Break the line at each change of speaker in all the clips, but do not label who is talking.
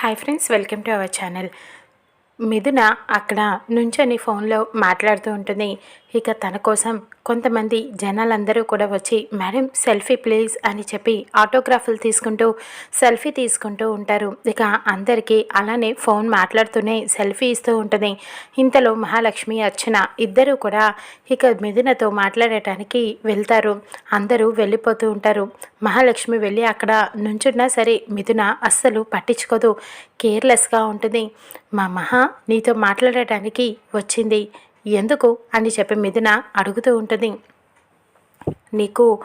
Hi friends welcome to our channel. Mithuna అక్కడ నుంచొని ఫోన్లో మాట్లాడుతూ ఉంటుంది. ఇక తన కోసం కొంతమంది జనాలందరూ కూడా వచ్చి మేడం సెల్ఫీ ప్లీజ్ అని చెప్పి ఆటోగ్రాఫ్లు తీసుకుంటూ సెల్ఫీ తీసుకుంటూ ఉంటారు. ఇక అందరికీ అలానే ఫోన్ మాట్లాడుతూనే సెల్ఫీ ఇస్తూ ఉంటుంది. ఇంతలో మహాలక్ష్మి అర్చన ఇద్దరూ కూడా ఇక మిథునతో మాట్లాడటానికి వెళ్తారు. అందరూ వెళ్ళిపోతూ ఉంటారు. మహాలక్ష్మి వెళ్ళి అక్కడ నుంచున్నా సరే మిథున అస్సలు పట్టించుకోదు. కేర్లెస్గా ఉంటుంది. మా మహా నీతో మాట్లాడటానికి వచ్చింది. ఎందుకు అని చెప్పి మిథున అడుగుతూ ఉంటుంది. నీకు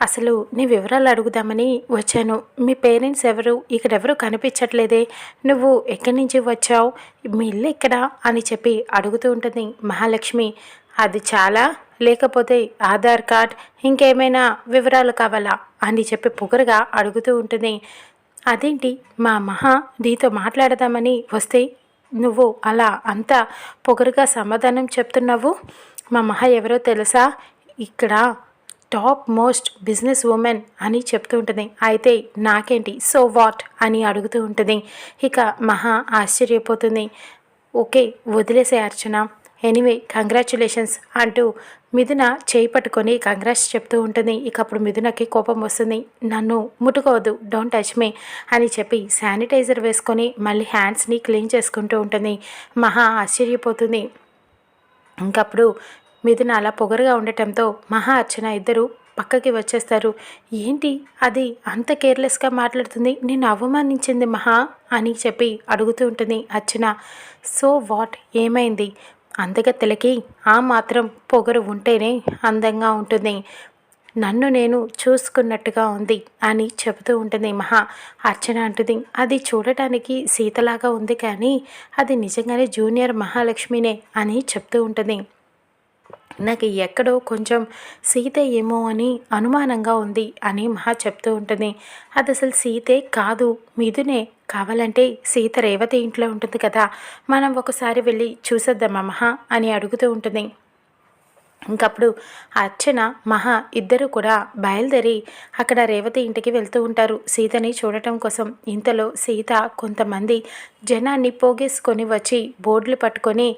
అసలు నీ వివరాలు అడుగుదామని వచ్చాను. మీ పేరెంట్స్ ఎవరు? ఇక్కడెవరు కనిపించట్లేదే. నువ్వు ఎక్కడి నుంచి వచ్చావు? మీ ఇల్లు ఎక్కడ? అని చెప్పి అడుగుతూ ఉంటుంది మహాలక్ష్మి. అది చాలా లేకపోతే ఆధార్ కార్డ్ ఇంకేమైనా వివరాలు కావాలా? అని చెప్పి పొగరుగా అడుగుతూ ఉంటుంది. అదేంటి? మా మహా నీతో మాట్లాడదామని వస్తే నువ్వు అలా అంత పొగరుగా సమాధానం చెప్తున్నావు? మా మహా ఎవరో తెలుసా? ఇక్కడ టాప్ మోస్ట్ బిజినెస్ ఉమెన్ అని చెప్తూ ఉంటుంది. అయితే నాకేంటి? So what? అని అడుగుతూ ఉంటుంది. ఇక మహా ఆశ్చర్యపోతుంది. ఓకే వదిలేసే అర్చన. ఎనీవే కంగ్రాచులేషన్స్ అంటూ మిథున చేయి పట్టుకొని కంగ్రాట్స్ చెప్తూ ఉంటుంది. ఇక అప్పుడు మిథునకి కోపం వస్తుంది. నన్ను ముట్టుకోవద్దు డోంట్ టచ్ మీ అని చెప్పి శానిటైజర్ వేసుకొని మళ్ళీ హ్యాండ్స్ని క్లీన్ చేసుకుంటూ ఉంటుంది. మహా ఆశ్చర్యపోతుంది. ఇంకప్పుడు మిథున అలా పొగరుగా ఉండటంతో మహా అర్చన ఇద్దరు పక్కకి వచ్చేస్తారు. ఏంటి? అది అంత కేర్లెస్గా మాట్లాడుతుంది. నేను అవమానించింది మహా అని చెప్పి అడుగుతూ ఉంటుంది అర్చన. So what? ఏమైంది? అందగత్తెలకి ఆ మాత్రం పొగరు ఉంటేనే అందంగా ఉంటుంది. నన్ను నేను చూసుకున్నట్టుగా ఉంది అని చెబుతూ ఉంటుంది మహా. అర్చన అంటుంది అది చూడటానికి సీతలాగా ఉంది కానీ అది నిజంగానే జూనియర్ మహాలక్ష్మినే అని చెప్తూ ఉంటుంది. నాకు ఎక్కడో కొంచెం సీత ఏమో అని అనుమానంగా ఉంది అని మహా చెప్తూ ఉంటుంది. అది అసలు సీతే కాదు మిథునే కావాలంటే సీత రేవతి ఇంట్లో ఉంటుంది కదా మనం ఒకసారి వెళ్ళి చూసేద్దామా మహా అని అడుగుతూ ఉంటుంది. ఇంకప్పుడు అర్చన మహా ఇద్దరు కూడా బయలుదేరి అక్కడ రేవతి ఇంటికి వెళ్తూ ఉంటారు. సీతని చూడటం కోసం ఇంతలో సీత కొంతమంది జనాన్ని పోగేసుకొని వచ్చి బోర్డులు పట్టుకొని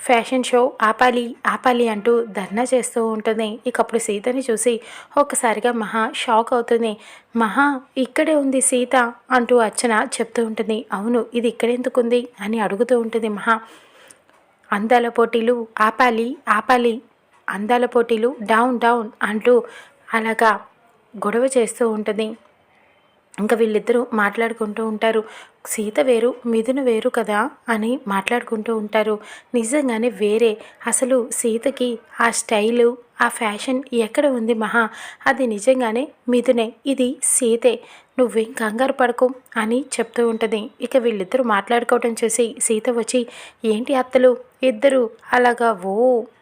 ఫ్యాషన్ షో ఆపాలి ఆపాలి అంటూ ధర్నా చేస్తూ ఉంటుంది. ఇక అప్పుడు సీతని చూసి ఒక్కసారిగా మహా షాక్ అవుతుంది. మహా ఇక్కడే ఉంది సీత అంటూ అర్చన చెప్తూ ఉంటుంది. అవును ఇది ఇక్కడెందుకుంది అని అడుగుతూ ఉంటుంది మహా. అందాల పోటీలు ఆపాలి ఆపాలి అందాల పోటీలు డౌన్ డౌన్ అంటూ అలాగా గొడవ చేస్తూ ఉంటుంది. ఇంకా వీళ్ళిద్దరూ మాట్లాడుకుంటూ ఉంటారు. సీత వేరు మిథున వేరు కదా అని మాట్లాడుకుంటూ ఉంటారు. నిజంగానే వేరే. అసలు సీతకి ఆ స్టైలు ఆ ఫ్యాషన్ ఎక్కడ ఉంది మహా? అది నిజంగానే మిథునే. ఇది సీతే. నువ్వేం కంగారు పడకు. అని చెప్తూ ఉంటుంది. ఇక వీళ్ళిద్దరూ మాట్లాడుకోవటం చూసి సీత వచ్చి ఏంటి అత్తలు? ఇద్దరు అలాగా ఓ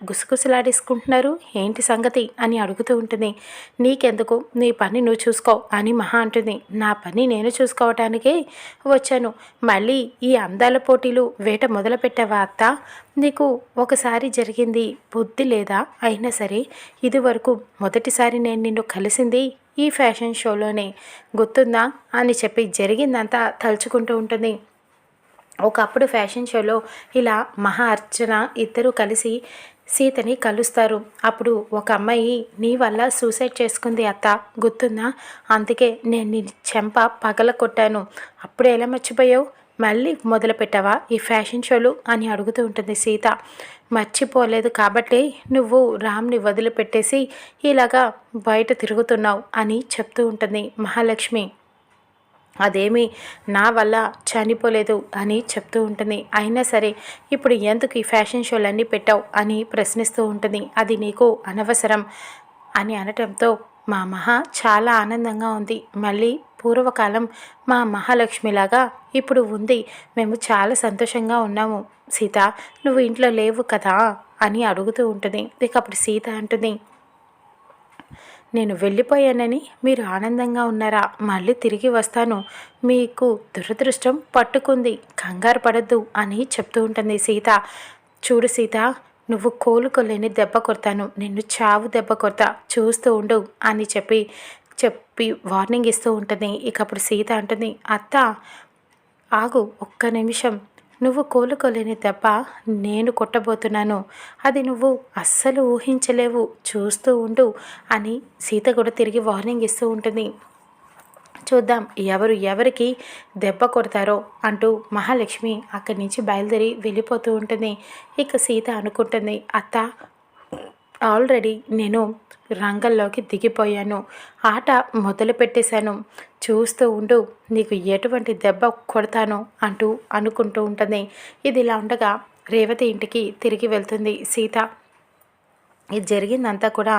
గుసగుసలాడేసుకుంటున్నారు? ఏంటి సంగతి? అని అడుగుతూ ఉంటుంది. నీకెందుకు? నీ పని నువ్వు చూసుకో అని మహా అంటుంది. నా పని నేను చూసుకోవటానికే వచ్చాను. మళ్ళీ ఈ అందాల పోటీలు వేట మొదలు పెట్టావా అత్త? నీకు ఒకసారి జరిగింది బుద్ధి లేదా? అయినా సరే ఇదివరకు మొదటిసారి నేను నిన్ను కలిసింది ఈ ఫ్యాషన్ షోలోనే. గుర్తుందా? అని చెప్పి జరిగిందంతా తలుచుకుంటూ ఉంటుంది. ఒకప్పుడు ఫ్యాషన్ షోలో ఇలా మహా అర్చన ఇద్దరు కలిసి సీతని కలుస్తారు. అప్పుడు ఒక అమ్మాయి నీ వల్ల సూసైడ్ చేసుకుంది అత్త గుర్తుందా? అందుకే నేను నీ చెంప పగల కొట్టాను. అప్పుడు ఎలా మర్చిపోయావు? మళ్ళీ మొదలుపెట్టావా ఈ ఫ్యాషన్ షోలు? అని అడుగుతూ ఉంటుంది సీత. మర్చిపోలేదు కాబట్టి నువ్వు రామ్ని వదిలిపెట్టేసి ఇలాగా బయట తిరుగుతున్నావు అని చెప్తూ ఉంటుంది మహాలక్ష్మి. అదేమి నా వల్ల చనిపోలేదు అని చెప్తూ ఉంటుంది. అయినా సరే ఇప్పుడు ఎందుకు ఈ ఫ్యాషన్ షోలన్నీ పెట్టావు అని ప్రశ్నిస్తూ ఉంటుంది. అది నీకు అనవసరం అని అనటంతో మా మహా చాలా ఆనందంగా ఉంది. మళ్ళీ పూర్వకాలం మా మహాలక్ష్మిలాగా ఇప్పుడు ఉంది. మేము చాలా సంతోషంగా ఉన్నాము. సీత నువ్వు ఇంట్లో లేవు కదా అని అడుగుతూ ఉంటుంది. ఇక అప్పుడు సీత అంటుంది నేను వెళ్ళిపోయానని మీరు ఆనందంగా ఉన్నారా? మళ్ళీ తిరిగి వస్తాను. మీకు దురదృష్టం పట్టుకుంది. కంగారు పడద్దు అని చెప్తూ ఉంటుంది సీత. చూడు సీత నువ్వు కోలుకోలేని దెబ్బ కొడతాను. నిన్ను చావు దెబ్బ కొడతా. చూస్తూ ఉండు అని చెప్పి చెప్పి వార్నింగ్ ఇస్తూ ఉంటుంది. ఇక అప్పుడు సీత అంటుంది అత్త ఆగు ఒక్క నిమిషం. నువ్వు కోలుకోలేని దెబ్బ నేను కొట్టబోతున్నాను. అది నువ్వు అస్సలు ఊహించలేవు. చూస్తూ ఉండు అని సీత కూడా తిరిగి వార్నింగ్ ఇస్తూ ఉంటుంది. చూద్దాం ఎవరు ఎవరికి దెబ్బ కొడతారో అంటూ మహాలక్ష్మి అక్కడి నుంచి బయలుదేరి వెళ్ళిపోతూ ఉంటుంది. ఇక సీత అనుకుంటుంది అత్త ఆల్రెడీ నేను రంగంలోకి దిగిపోయాను. ఆట మొదలు పెట్టేశాను చూస్తూ ఉండు నీకు ఎటువంటి దెబ్బ కొడతాను అంటూ అనుకుంటూ ఉంటుంది. ఇది ఇలా ఉండగా రేవతి ఇంటికి తిరిగి వెళ్తుంది. సీత ఇది జరిగిందంతా కూడా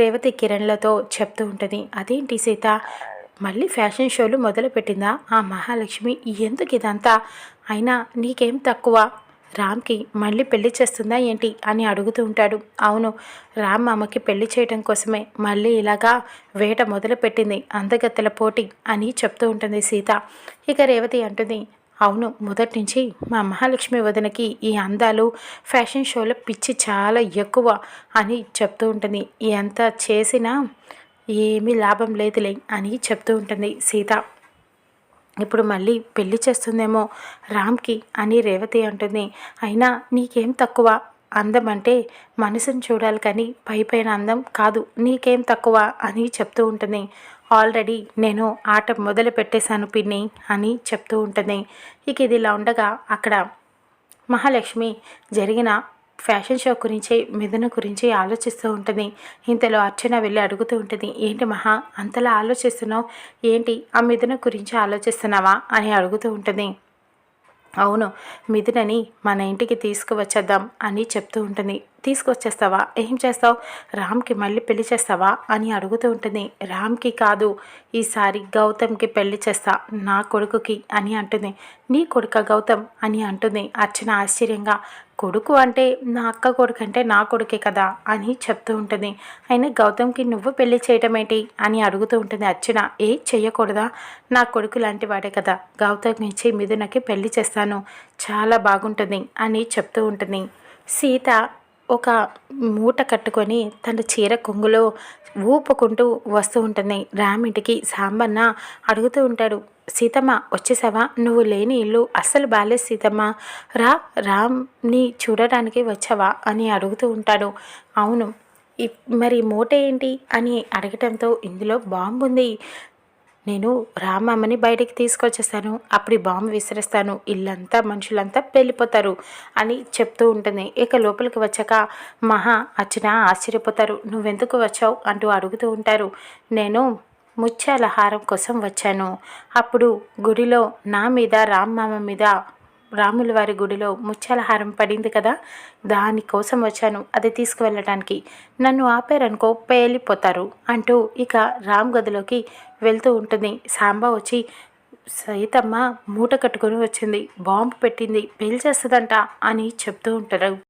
రేవతి కిరణ్లతో చెప్తూ ఉంటుంది. అదేంటి సీత? మళ్ళీ ఫ్యాషన్ షోలు మొదలుపెట్టిందా? ఆ మహాలక్ష్మి ఎందుకు ఇదంతా అయినా నీకేం తక్కువ? రామ్కి మళ్ళీ పెళ్ళి చేస్తుందా ఏంటి అని అడుగుతూ ఉంటాడు. అవును రామ్ అమ్మకి పెళ్ళి చేయడం కోసమే మళ్ళీ ఇలాగా వేట మొదలుపెట్టింది అందగత్తెల పోటీ అని చెప్తూ ఉంటుంది సీత. ఇక రేవతి అంటుంది అవును మొదటి నుంచి మా మహాలక్ష్మి వదనకి ఈ అందాలు ఫ్యాషన్ షోలో పిచ్చి చాలా ఎక్కువ అని చెప్తూ ఉంటుంది. ఎంత చేసినా ఏమీ లాభం లేదులే అని చెప్తూ ఉంటుంది సీత. ఇప్పుడు మళ్ళీ పెళ్ళి చేస్తుందేమో రామ్కి అని రేవతి అంటుంది. అయినా నీకేం తక్కువ? అందం అంటే మనసును చూడాలి కానీ పై పైన అందం కాదు. నీకేం తక్కువ? అని చెప్తూ ఉంటుంది. ఆల్రెడీ నేను ఆట మొదలు పెట్టేశాను పిన్ని అని చెప్తూ ఉంటుంది. ఇక ఇది ఇలా ఉండగా అక్కడ మహాలక్ష్మి జరిగిన ఫ్యాషన్ షో గురించి మిథున గురించి ఆలోచిస్తూ ఉంటుంది. ఇంతలో అర్చన వెళ్ళి అడుగుతూ ఉంటుంది ఏంటి మహా అంతలా ఆలోచిస్తున్నావు? ఏంటి? ఆ మిథున గురించి ఆలోచిస్తున్నావా? అని అడుగుతూ ఉంటుంది. అవును మిథునని మన ఇంటికి తీసుకువచ్చేద్దాం అని చెప్తూ ఉంటుంది. తీసుకొచ్చేస్తావా? ఏం చేస్తావు? రామ్కి మళ్ళీ పెళ్ళి చేస్తావా? అని అడుగుతూ ఉంటుంది. రామ్కి కాదు ఈసారి గౌతమ్కి పెళ్ళి చేస్తా నా కొడుకుకి అని అంటుంది. నీ కొడుక గౌతమ్ అని అంటుంది అర్చన ఆశ్చర్యంగా. కొడుకు అంటే నా అక్క కొడుకు అంటే నా కొడుకే కదా అని చెప్తూ ఉంటుంది. అయినా గౌతమ్కి నువ్వు పెళ్ళి చేయటం ఏంటి అని అడుగుతూ ఉంటుంది అర్చన. ఏ చెయ్యకూడదా? నా కొడుకు లాంటి వాడే కదా. గౌతమ్ నుంచి మిథునకి పెళ్ళి చేస్తాను. చాలా బాగుంటుంది అని చెప్తూ ఉంటుంది. సీత ఒక మూట కట్టుకొని తన చీర కొంగులో ఊపుకుంటూ వస్తూ ఉంటుంది. రామింటికి సాంబన్న అడుగుతూ ఉంటాడు. సీతమ్మ వచ్చేసావా? నువ్వు లేని ఇల్లు అస్సలు బాలేదు సీతమ్మ. రా రామ్ని చూడడానికి వచ్చావా? అని అడుగుతూ ఉంటాడు. అవును. మరి మూట ఏంటి? అని అడగటంతో ఇందులో బాంబు ఉంది. నేను రామమ్మని బయటికి తీసుకొచ్చేస్తాను. అప్పుడు బాంబు విసిరేస్తాను. ఇల్లంతా మనుషులంతా వెళ్ళిపోతారు అని చెప్తూ ఉంటుంది. ఇక లోపలికి వచ్చాక మహా అర్చన ఆశ్చర్యపోతారు. నువ్వెందుకు వచ్చావు? అంటూ అడుగుతూ ఉంటారు. నేను ముత్యాల హారం కోసం వచ్చాను. అప్పుడు గుడిలో నా మీద రామ్మామ మీద రాముల వారి గుడిలో ముత్యాల హారం పడింది కదా? దానికోసం వచ్చాను. అది తీసుకువెళ్ళటానికి. నన్ను ఆపారనుకో పేలిపోతారు అంటూ ఇక రామ్ గదిలోకి వెళ్తూ ఉంటుంది. సాంబ వచ్చి సీతమ్మ మూట కట్టుకొని వచ్చింది. బాంబు పెట్టింది. పేల్చేస్తుందంట అని చెప్తూ ఉంటారు.